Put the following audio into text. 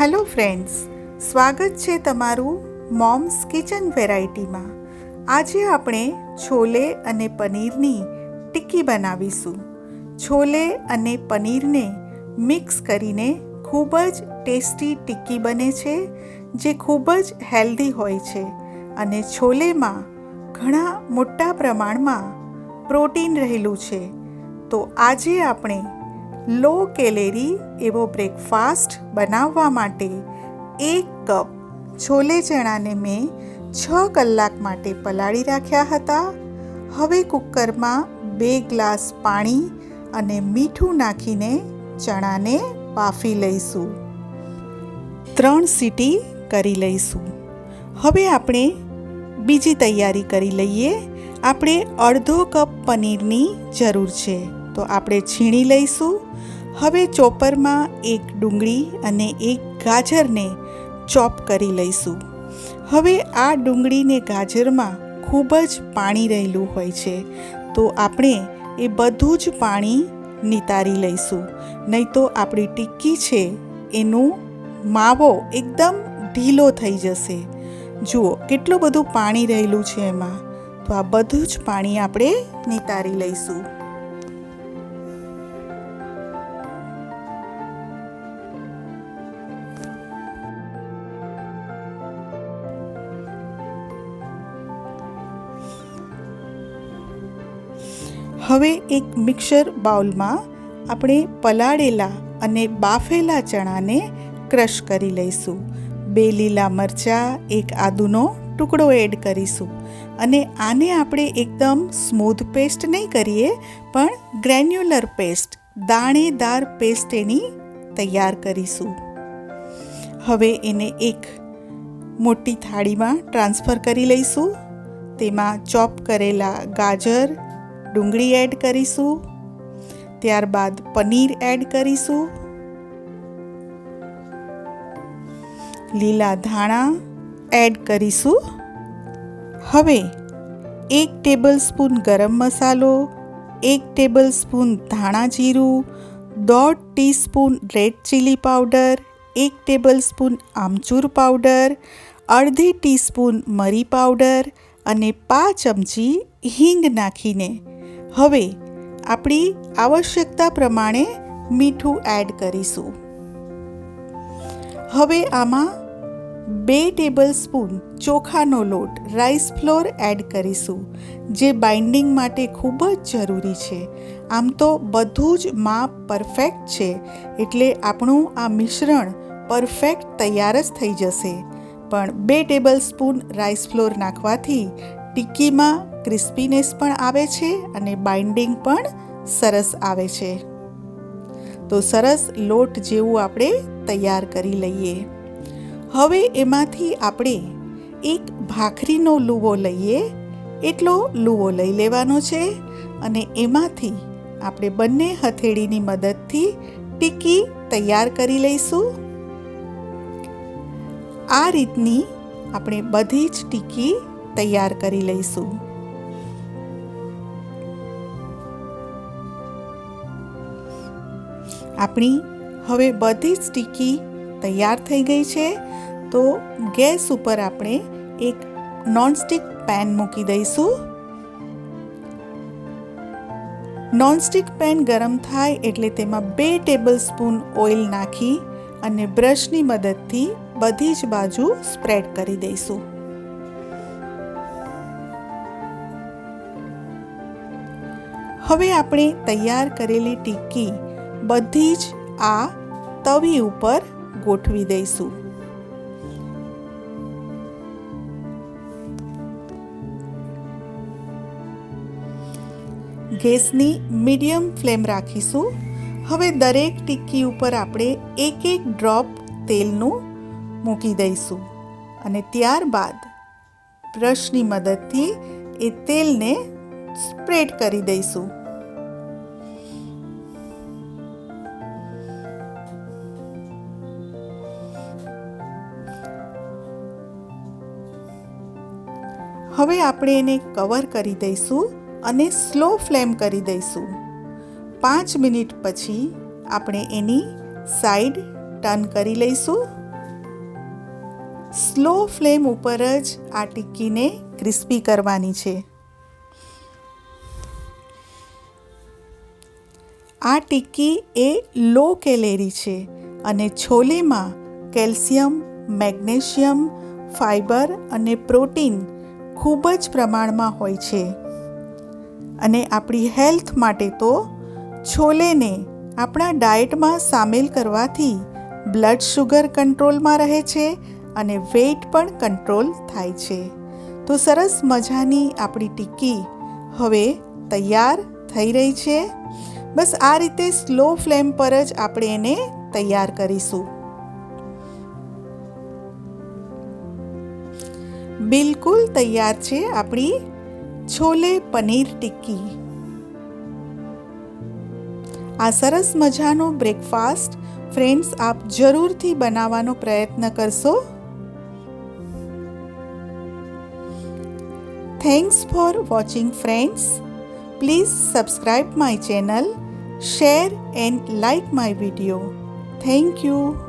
Hello friends, સ્વાગત છે તમારું મોમ્સ કિચન વેરાયટીમાં. આજે આપણે છોલે અને પનીરની ટિક્કી બનાવીશું. છોલે અને પનીરને મિક્સ કરીને ખૂબ જ ટેસ્ટી ટિક્કી બને છે, જે ખૂબ જ હેલ્ધી હોય છે અને છોલેમાં ઘણા મોટા પ્રમાણમાં પ્રોટીન રહેલું છે. તો આજે આપણે લો કેલેરી એવો બ્રેકફાસ્ટ બનાવવા માટે એક કપ છોલે ચણાને મેં છ કલાક માટે પલાળી રાખ્યા હતા. હવે કુકરમાં બે ગ્લાસ પાણી અને મીઠું નાખીને ચણાને બાફી લઈશું. ત્રણ સીટી કરી લઈશું. હવે આપણે બીજી તૈયારી કરી લઈએ. આપણે અડધો કપ પનીરની જરૂર છે. તો આપણે છીણી લઈશું. હવે ચોપરમાં એક ડુંગળી અને એક ગાજરને ચોપ કરી લઈશું. હવે આ ડુંગળીને ગાજરમાં ખૂબ જ પાણી રહેલું હોય છે, તો આપણે એ બધું જ પાણી નિતારી લઈશું. નહીં તો આપણી ટિક્કી છે, એનું માવો એકદમ ઢીલો થઈ જશે. જુઓ, કેટલું બધું પાણી રહેલું છે એમાં. તો આ બધું જ પાણી આપણે નિતારી લઈશું. હવે એક મિક્સર બાઉલમાં આપણે પલાળેલા અને બાફેલા ચણાને ક્રશ કરી લઈશું. બે લીલા મરચાં, એક આદુનો ટુકડો એડ કરીશું. અને આને આપણે એકદમ સ્મૂથ પેસ્ટ નહીં કરીએ, પણ ગ્રેન્યુલર પેસ્ટ, દાણેદાર પેસ્ટ એની તૈયાર કરીશું. હવે એને એક મોટી થાળીમાં ટ્રાન્સફર કરી લઈશું. તેમાં ચોપ કરેલા ગાજર ડુંગળી એડ કરીશું. ત્યારબાદ પનીર એડ કરીશું. લીલા ધાણા એડ કરીશું. હવે એક ટેબલ સ્પૂન ગરમ મસાલો, એક ટેબલ સ્પૂન ધાણા જીરું, દોઢ ટીસ્પૂન રેડ ચીલી પાવડર, એક ટેબલ સ્પૂન આમચૂર પાવડર, અડધી ટીસ્પૂન મરી પાવડર અને પાંચ ચમચી હિંગ નાખીને હવે આપણી આવશ્યકતા પ્રમાણે મીઠું એડ કરીશું. હવે આમાં બે ટેબલ સ્પૂન ચોખાનો લોટ રાઈસ ફ્લોર એડ કરીશું, જે બાઇન્ડિંગ માટે ખૂબ જ જરૂરી છે. આમ તો બધું જ માપ પરફેક્ટ છે, એટલે આપણું આ મિશ્રણ પરફેક્ટ તૈયાર જ થઈ જશે. પણ બે ટેબલ સ્પૂન રાઈસ ફ્લોર નાખવાથી ટિક્કીમાં ક્રિસ્પીનેસ પણ આવે છે અને બાઇન્ડિંગ પણ સરસ આવે છે. તો સરસ લોટ જેવું આપણે તૈયાર કરી લઈએ. હવે એમાંથી આપણે એક ભાખરીનો લૂવો લઈએ. એટલો લૂવો લઈ લેવાનો છે અને એમાંથી આપણે બંને હથેળીની મદદથી ટીકી તૈયાર કરી લઈશું. આ રીતની આપણે બધી જ ટીકી તૈયાર કરી લઈશું. આપણી હવે બધી જ ટીકી તૈયાર થઈ ગઈ છે. તો ગેસ ઉપર આપણે એક નોનસ્ટિક પેન મૂકી દઈશું. નોનસ્ટિક પેન ગરમ થાય એટલે તેમાં બે ટેબલ સ્પૂન ઓઇલ નાખી અને બ્રશની મદદથી બધી જ બાજુ સ્પ્રેડ કરી દઈશું. હવે આપણે તૈયાર કરેલી ટિક્કી બધી જ આ તવી ઉપર ગોઠવી દઈશું. ગેસની મીડિયમ ફ્લેમ રાખીશું. હવે દરેક ટિક્કી ઉપર આપણે એક એક ડ્રોપ તેલનું મૂકી દઈશું અને ત્યારબાદ બ્રશની મદદથી એ તેલને સ્પ્રેડ કરી દઈશું. હવે આપણે એને કવર કરી દઈશું અને સ્લો ફ્લેમ કરી દઈશું. પાંચ મિનિટ પછી આપણે એની સાઈડ ટર્ન કરી લઈશું. સ્લો ફ્લેમ ઉપર જ આ ટિક્કીને ક્રિસ્પી કરવાની છે. આ ટિક્કી એ લો કેલેરી છે અને છોલેમાં કેલ્શિયમ, મેગ્નેશિયમ ફાઇબર અને પ્રોટીન ખૂબ જ પ્રમાણમાં હોય છે. અને આપણી હેલ્થ માટે તો છોલેને આપણા ડાયટમાં સામેલ કરવાથી બ્લડ શુગર કંટ્રોલમાં રહે છે અને વેઇટ પણ કંટ્રોલ થાય છે. તો સરસ મજાની આપણી ટિક્કી હવે તૈયાર થઈ રહી છે. બસ આ રીતે સ્લો ફ્લેમ પર જ આપણે એને તૈયાર કરીશું. બિલકુલ તૈયાર છે આપણી છોલે પનીર ટિક્કી. આ સરસ મજાનો બ્રેકફાસ્ટ ફ્રેન્ડ્સ, આપ જરૂરથી બનાવવાનો પ્રયત્ન કરશો. Thanks for watching friends. Please subscribe my channel, share and like my video. Thank you.